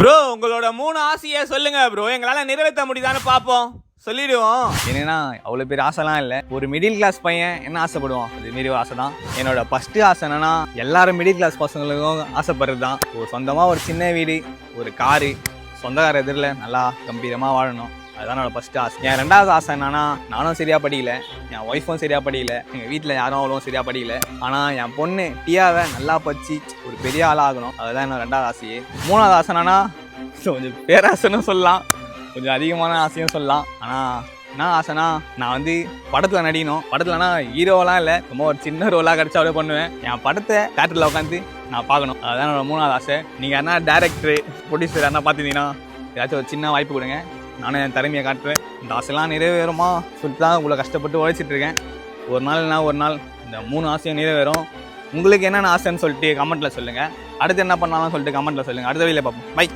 Bro உங்களோட மூணு ஆசையை சொல்லுங்க ப்ரோ எங்களால நிறைவேற்ற முடியுதான்னு பார்ப்போம் சொல்லிடுவோம். என்னன்னா அவ்வளோ பெரிய ஆசைலாம் இல்லை. ஒரு மிடில் கிளாஸ் பையன் என்ன ஆசைப்படுவான்? அது மாரி ஒரு ஆசை தான் என்னோட ஃபஸ்ட்டு ஆசை என்னன்னா எல்லாரும் மிடில் கிளாஸ் பசங்களுக்கும் ஆசைப்படுறது தான் ஒரு சொந்தமாக ஒரு சின்ன வீடு ஒரு காரு சொந்தக்கார எதிரில் நல்லா கம்பீரமாக வாழணும். அதுதான் என்னோட ஃபஸ்ட்டு ஆசை. என் ரெண்டாவது ஆசை என்னன்னா நானும் சரியாக படிக்கல என் ஒய்ஃபும் சரியாக படிக்கல எங்கள் வீட்டில் யாரும் அவ்வளோ சரியாக படிக்கல. ஆனால் என் பொண்ணு டியாவை நல்லா படிச்சு ஒரு பெரிய ஆளாக ஆகணும். அதுதான் என்னோட ரெண்டாவது ஆசையே. மூணாவது ஆசை என்னன்னா கொஞ்சம் பேராசைன்னு சொல்லலாம். கொஞ்சம் அதிகமான ஆசையும் சொல்லலாம். ஆனால் என்ன ஆசைனா நான் வந்து படத்தில் நடிக்கணும். படத்துலனா ஹீரோவெல்லாம் இல்லை. ரொம்ப ஒரு சின்ன ரோலாக கிடச்சா அப்படியே பண்ணுவேன். என் படத்தை தேட்டரில் உட்காந்து நான் பார்க்கணும். அதுதான் என்னோட மூணாவது ஆசை. நீங்கள் என்ன டேரக்டர் ப்ரொடியூசர் என்ன பார்த்தீங்கன்னா ஏதாச்சும் ஒரு சின்ன வாய்ப்பு கொடுங்க. நானும் என் திறமையை காட்டுறேன். இந்த ஆசைலாம் நிறைவேறுமா? சொல்லிட்டு தான் உங்களை கஷ்டப்பட்டு உழைச்சிட்டு இருக்கேன். ஒரு நாள் இல்லைனா ஒரு நாள் இந்த மூணு ஆசையும் நிறைவேறும். உங்களுக்கு என்னென்ன ஆசைன்னு சொல்லிட்டு கமெண்ட்டில் சொல்லுங்கள் அடுத்து என்ன பண்ணாலும் சொல்லிட்டு கமெண்ட்டில் சொல்லுங்கள் அடுத்த வீடியோவில் பார்ப்போம். பை